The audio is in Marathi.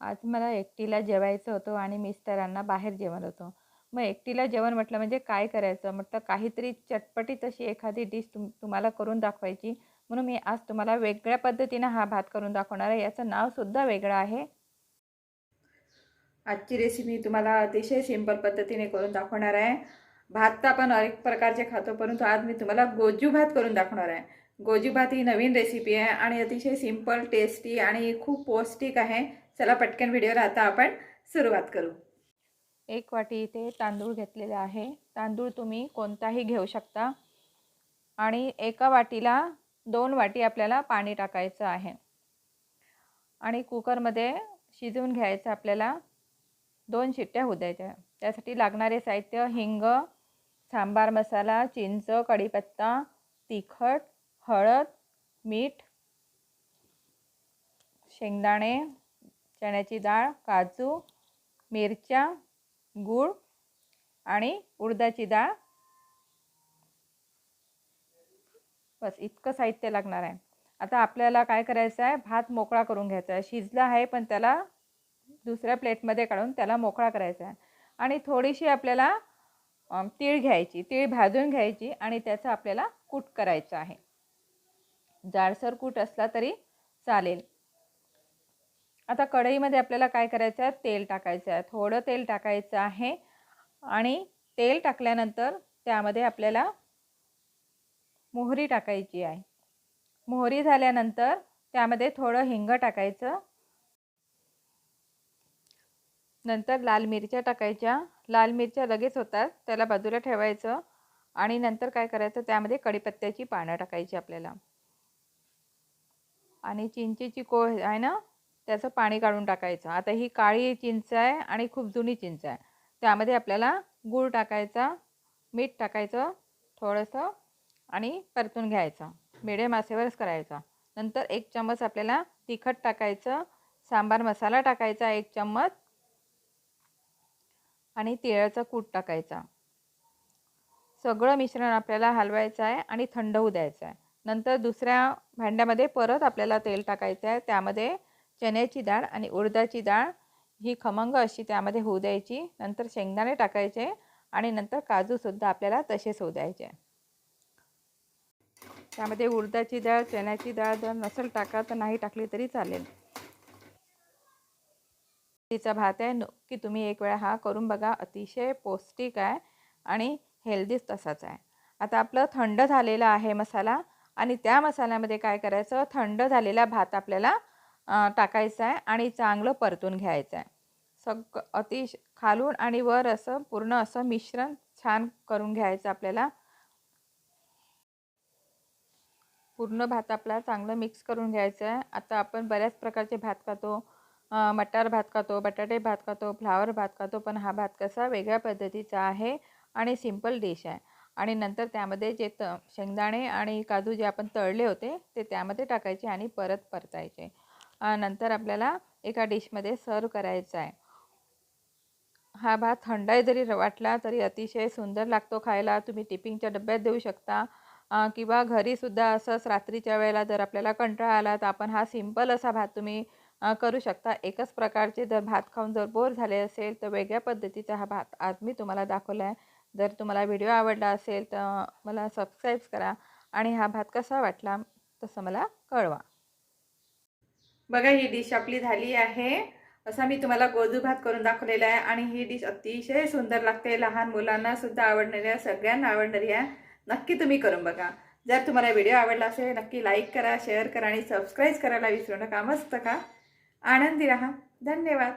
आज मला एकटीला जेवायचं होतं आणि मिस्टरांना बाहेर जेवण होतं. मग एकटीला जेवण म्हटलं म्हणजे काय करायचं? म्हटलं काहीतरी चटपटीत अशी एखादी डिश तुम तुम्हाला करून दाखवायची. म्हणून मी आज तुम्हाला वेगळ्या पद्धतीनं हा भात करून दाखवणार आहे. याचं नावसुद्धा वेगळं आहे. आजची रेसिपी तुम्हाला अतिशय सिंपल पद्धतीने करून दाखवणार आहे. भात तर आपण अनेक प्रकारचे खातो परंतु आज मी तुम्हाला गोजू भात करून दाखवणार आहे. गोजू भात ही नवीन रेसिपी आहे आणि अतिशय सिंपल टेस्टी आणि खूप पौष्टिक आहे. चला पटकन व्हिडिओला आता आपण सुरुवात करू. एक वाटी इथे तांदूळ घेतलेले आहे. तांदूळ तुम्ही कोणताही घेऊ शकता. आणि एका वाटीला दोन वाटी आपल्याला पाणी टाकायचं आहे. आणि कुकरमध्ये शिजवून घ्यायचं आपल्याला दोन शिट्ट्या होऊ द्यायच्या. त्यासाठी लागणारे साहित्य हिंग सांबार मसाला चिंच कढीपत्ता तिखट हळद मीठ शेंगदाणे चण्याची डाळ काजू मिरच्या गूळ आणि उडदाची डाळ. बस इतकं साहित्य लागणार आहे. आता आपल्याला काय करायचं आहे? भात मोकळा करून घ्यायचा आहे. शिजला आहे पण त्याला दुसऱ्या प्लेटमध्ये काढून त्याला मोकळा करायचा आहे. आणि थोडीशी आपल्याला तीळ घ्यायची. तीळ भाजून घ्यायची आणि त्याचं आपल्याला कूट करायचं आहे. जाडसर कूट असला तरी चालेल. आता कढईमध्ये आपल्याला काय करायचं आहे? तेल टाकायचं आहे. थोडं तेल टाकायचं आहे. आणि तेल टाकल्यानंतर त्यामध्ये आपल्याला मोहरी टाकायची आहे. मोहरी झाल्यानंतर त्यामध्ये थोडं हिंग टाकायचं. नंतर लाल मिरच्या टाकायच्या. लाल मिरच्या लगेच होतात. त्याला बाजूला ठेवायचं. आणि नंतर काय करायचं? त्यामध्ये कढीपत्त्याची पानं टाकायची आपल्याला. आणि चिंचेची कोळ आहे ना? त्याचं पाणी काढून टाकायचं. आता ही काळी चिंच आहे आणि खूप जुनी चिंच आहे. त्यामध्ये आपल्याला गूळ टाकायचा मीठ टाकायचं थोडंसं आणि परतून घ्यायचं. मिडियम आसेवरच करायचं. नंतर एक चम्मच आपल्याला तिखट टाकायचं सांबार मसाला टाकायचा एक चम्मच आणि तिळाचा कूट टाकायचा. सगळं मिश्रण आपल्याला हलवायचं आहे आणि थंड होऊ द्यायचं आहे. नंतर दुसऱ्या भांड्यामध्ये परत आपल्याला तेल टाकायचं आहे. त्यामध्ये चण्याची डाळ आणि उडदाची डाळ ही खमंग अशी त्यामध्ये होऊ द्यायची. नंतर शेंगदाणे टाकायचे आणि नंतर काजूसुद्धा आपल्याला तसेच होऊ द्यायचे. त्यामध्ये उडदाची डाळ चण्याची डाळ जर नसेल टाका तर नाही टाकली तरी चालेल. तिचा भात आहे नक्की तुम्ही एक वेळा हा करून बघा. अतिशय पौष्टिक आहे आणि हेल्दीच तसाच आहे. आता आपलं थंड झालेलं आहे मसाला आणि त्या मसाल्यामध्ये काय करायचं? थंड झालेला भात आपल्याला टाकायचं आहे आणि चांगलं परतून घ्यायचं आहे सग अतिश खालून आणि वर असं पूर्ण असं मिश्रण छान करून घ्यायचं आपल्याला. पूर्ण भात आपला चांगलं मिक्स करून घ्यायचं आहे आता आपण बऱ्याच प्रकारचे भात खातो. मटार भात खातो बटाटे भात खातो फ्लावर भात खातो पण हा भात कसा वेगळ्या पद्धतीचा आहे आणि सिंपल डिश आहे. आणि नंतर त्यामध्ये जे त शेंगदाणे आणि काजू जे आपण तळले होते ते त्यामध्ये टाकायचे आणि परत परतायचे. नंतर आपल्याला एका डिशमध्ये सर्व करायचा आहे. हा भात थंडाई जरी वाटला तरी अतिशय सुंदर लागतो खायला. तुम्ही टिपिंगच्या डब्यात देऊ शकता. किंवा घरीसुद्धा असंच रात्रीच्या वेळेला जर आपल्याला कंटाळा आला तर आपण हा सिंपल असा भात तुम्ही करू शकता. एकच प्रकारचे जर भात खाऊन जर बोर झाले असेल तर वेगळ्या पद्धतीचा हा भात आज मी तुम्हाला दाखवला आहे जर तुम्हाला व्हिडिओ आवडला असेल तर मला सबस्क्राईब करा आणि हा भात कसा वाटला तसं मला कळवा. बघा ही डिश आपली झाली आहे. असा मी तुम्हाला गोजू भात करून दाखवलेला आहे आणि ही डिश अतिशय सुंदर लागते. लहान मुलांना सुद्धा आवडणारी आहे सगळ्यांना आवडणारी आहे. नक्की तुम्ही करून बघा. जर तुम्हाला व्हिडिओ आवडला असेल नक्की लाईक करा शेअर करा आणि सबस्क्राईब करायला विसरू नका. मस्त का? आनंदी राहा. धन्यवाद.